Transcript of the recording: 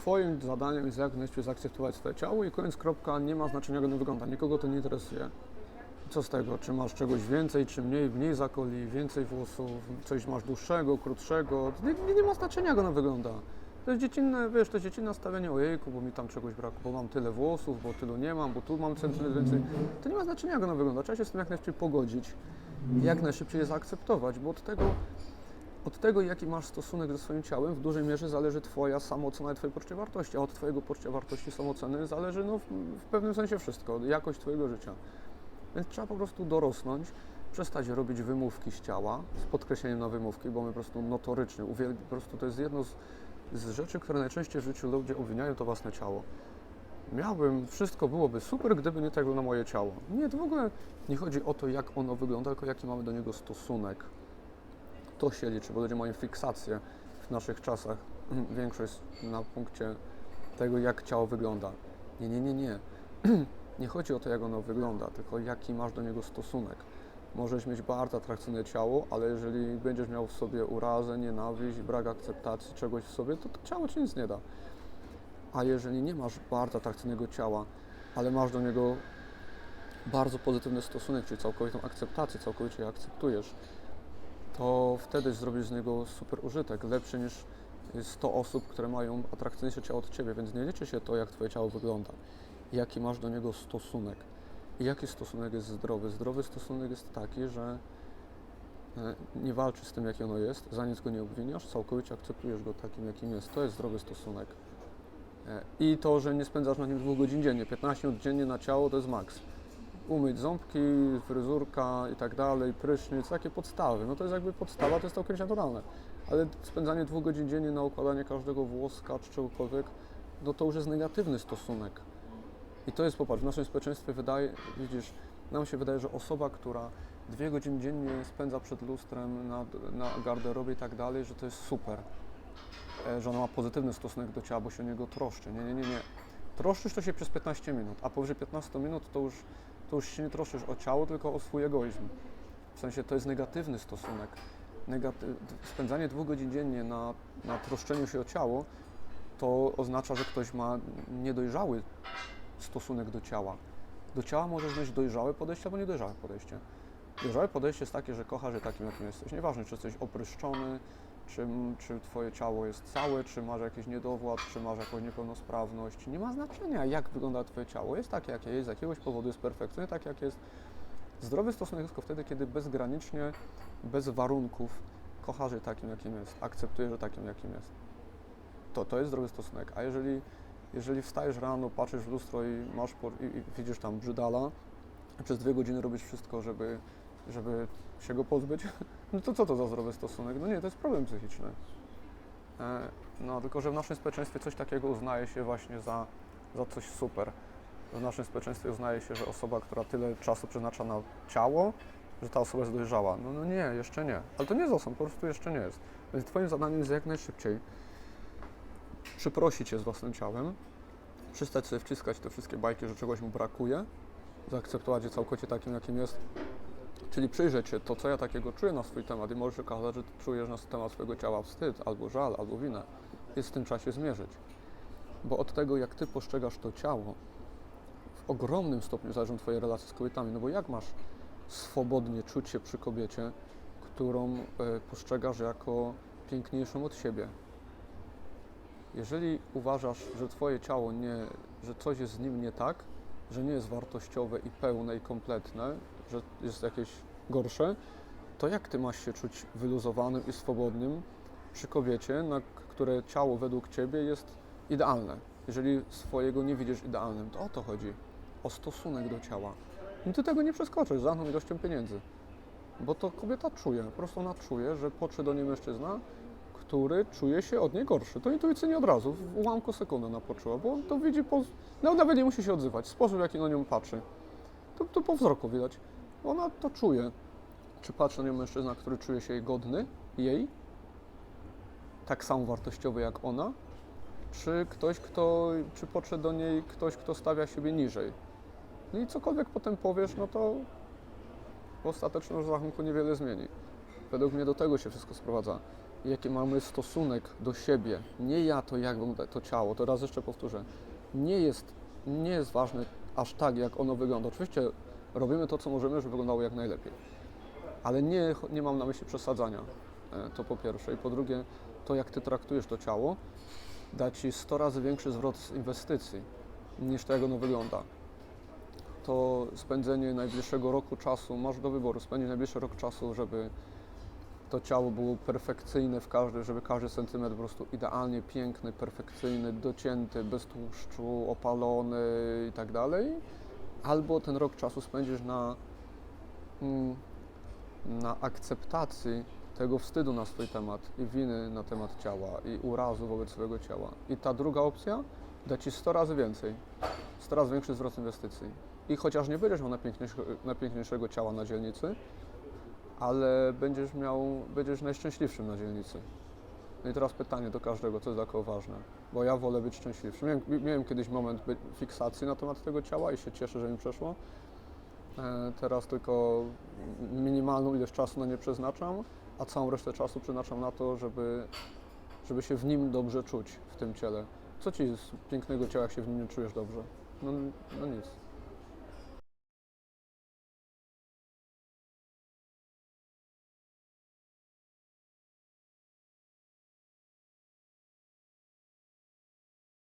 Twoim zadaniem jest jak najszybciej zaakceptować swoje ciało i koniec kropka, nie ma znaczenia jak ono wygląda, nikogo to nie interesuje. Co z tego, czy masz czegoś więcej, czy mniej, mniej zakoli, więcej włosów, coś masz dłuższego, krótszego, nie, nie, ma znaczenia jak ono wygląda. To jest dziecinne, wiesz, to jest dziecinne nastawienie, ojejku, bo mi tam czegoś brakło, bo mam tyle włosów, bo tylu nie mam, bo tu mam centymetr więcej. To nie ma znaczenia jak ono wygląda, trzeba się z tym jak najszybciej pogodzić, jak najszybciej je zaakceptować, bo od tego, od tego, jaki masz stosunek ze swoim ciałem, w dużej mierze zależy Twoja samoocena i Twoje poczucie wartości, a od Twojego poczucia wartości, samooceny zależy no, w, w pewnym sensie wszystko, jakość Twojego życia. Więc trzeba po prostu dorosnąć, przestać robić wymówki z ciała, z podkreśleniem na wymówki, bo my po prostu notorycznie, uwielbi, po prostu to jest jedno z, z rzeczy, które najczęściej w życiu ludzie obwiniają to własne ciało. Miałbym, wszystko byłoby super, gdyby nie tak na moje ciało. Nie, to w ogóle nie chodzi o to, jak ono wygląda, tylko jaki mamy do niego stosunek. To się liczy, bo ludzie mają fiksację w naszych czasach. Większość na punkcie tego, jak ciało wygląda. Nie, nie, nie, nie. Nie chodzi o to, jak ono wygląda, tylko jaki masz do niego stosunek. Możesz mieć bardzo atrakcyjne ciało, ale jeżeli będziesz miał w sobie urazę, nienawiść, brak akceptacji czegoś w sobie, to to ciało ci nic nie da. A jeżeli nie masz bardzo atrakcyjnego ciała, ale masz do niego bardzo pozytywny stosunek, czyli całkowitą akceptację, całkowicie je akceptujesz, to wtedy zrobisz z niego super użytek, lepszy niż 100 osób, które mają atrakcyjniejsze ciało od Ciebie, więc nie liczy się to, jak Twoje ciało wygląda, jaki masz do niego stosunek i jaki stosunek jest zdrowy. Zdrowy stosunek jest taki, że e, nie walczysz z tym, jakie ono jest, za nic go nie obwiniasz, całkowicie akceptujesz go takim, jakim jest. To jest zdrowy stosunek. E, I to, że nie spędzasz na nim dwóch godzin dziennie, 15 minut dziennie na ciało to jest maks. Umyć ząbki, fryzurka i tak dalej, prysznic, takie podstawy. No to jest jakby podstawa, to jest całkowicie naturalne. Ale spędzanie dwóch godzin dziennie na układanie każdego włoska czy czegokolwiek, no to już jest negatywny stosunek. I to jest, popatrz, w naszym społeczeństwie wydaje, widzisz, nam się wydaje, że osoba, która dwie godziny dziennie spędza przed lustrem, na, na garderobie i tak dalej, że to jest super. E, Że ona ma pozytywny stosunek do ciała, bo się o niego troszczy. Nie, nie, nie, nie. Troszczysz to się przez 15 minut, a powyżej 15 minut to już, to już się nie troszczysz o ciało, tylko o swój egoizm. W sensie to jest negatywny stosunek. Negaty... Spędzanie dwóch godzin dziennie na, na troszczeniu się o ciało, to oznacza, że ktoś ma niedojrzały stosunek do ciała. Do ciała możesz mieć dojrzałe podejście albo niedojrzałe podejście. Dojrzałe podejście jest takie, że kochasz je takim, jakim jesteś. Nieważne, czy jesteś opryszczony, czy, czy twoje ciało jest całe, czy masz jakiś niedowład, czy masz jakąś niepełnosprawność. Nie ma znaczenia, jak wygląda twoje ciało. Jest takie, jakie jest, z jakiegoś powodu jest perfekcyjne, tak jak jest. Zdrowy stosunek tylko wtedy, kiedy bezgranicznie, bez warunków kochasz takim, jakim jest. Akceptujesz je takim, jakim jest. To, to jest zdrowy stosunek. A jeżeli jeżeli wstajesz rano, patrzysz w lustro i masz po, i, i widzisz tam brzydala, przez dwie godziny robisz wszystko, żeby, żeby się go pozbyć, no to co to za zdrowy stosunek? No nie, to jest problem psychiczny. E, no tylko, że w naszym społeczeństwie coś takiego uznaje się właśnie za, za coś super. W naszym społeczeństwie uznaje się, że osoba, która tyle czasu przeznacza na ciało, że ta osoba jest dojrzała. No, no nie, jeszcze nie. Ale to nie jest osąd, po prostu jeszcze nie jest. Więc Twoim zadaniem jest jak najszybciej przyprosić się z własnym ciałem, przestać sobie wciskać te wszystkie bajki, że czegoś mu brakuje, zaakceptować je całkowicie takim, jakim jest, czyli przyjrzeć się to, co ja takiego czuję na swój temat i może się okazać, że czujesz na temat swojego ciała wstyd, albo żal, albo winę. Jest w tym czasie zmierzyć. Bo od tego, jak ty postrzegasz to ciało, w ogromnym stopniu zależą twoje relacje z kobietami, no bo jak masz swobodnie czuć się przy kobiecie, którą e, postrzegasz jako piękniejszą od siebie, jeżeli uważasz, że Twoje ciało nie, że coś jest z nim nie tak, że nie jest wartościowe i pełne i kompletne, że jest jakieś gorsze, to jak Ty masz się czuć wyluzowanym i swobodnym przy kobiecie, na które ciało według Ciebie jest idealne? Jeżeli swojego nie widzisz idealnym, to o to chodzi. O stosunek do ciała. I Ty tego nie przeskoczysz za ilością pieniędzy. Bo to kobieta czuje, po prostu ona czuje, że podszedł do niej mężczyzna, który czuje się od niej gorszy. To intuicyjnie od razu, w ułamku sekundy ona poczuła, bo to widzi, po, no nawet nie musi się odzywać, sposób w jaki na nią patrzy. To, to po wzroku widać. Ona to czuje. Czy patrzy na nią mężczyzna, który czuje się jej godny, jej, tak samo wartościowy jak ona, czy ktoś, kto, czy podszedł do niej ktoś, kto stawia siebie niżej. No i cokolwiek potem powiesz, no to w ostatecznym rozrachunku niewiele zmieni. Według mnie do tego się wszystko sprowadza. jaki mamy stosunek do siebie, nie ja to jak wygląda to ciało, to raz jeszcze powtórzę, nie jest, nie jest ważne aż tak, jak ono wygląda. Oczywiście robimy to, co możemy, żeby wyglądało jak najlepiej, ale nie, nie mam na myśli przesadzania, e, to po pierwsze. I po drugie, to jak Ty traktujesz to ciało, da Ci 100 razy większy zwrot z inwestycji niż to, jak ono wygląda. To spędzenie najbliższego roku czasu, masz do wyboru, spędzić najbliższy rok czasu, żeby to ciało było perfekcyjne w każdy, żeby każdy centymetr po prostu idealnie piękny, perfekcyjny, docięty, bez tłuszczu, opalony i tak dalej. Albo ten rok czasu spędzisz na, mm, na akceptacji tego wstydu na swój temat i winy na temat ciała i urazu wobec swojego ciała. I ta druga opcja da Ci 100 razy więcej, 100 razy większy zwrot inwestycji. I chociaż nie będziesz miał najpiękniejszego, najpiękniejszego ciała na dzielnicy, ale będziesz miał, będziesz najszczęśliwszym na dzielnicy. No i teraz pytanie do każdego, co jest dla kogo ważne, bo ja wolę być szczęśliwszy. Miałem, miałem kiedyś moment fiksacji na temat tego ciała i się cieszę, że mi przeszło. E, Teraz tylko minimalną ilość czasu na nie przeznaczam, a całą resztę czasu przeznaczam na to, żeby, żeby się w nim dobrze czuć, w tym ciele. Co ci z pięknego ciała, jak się w nim nie czujesz dobrze? No, no nic.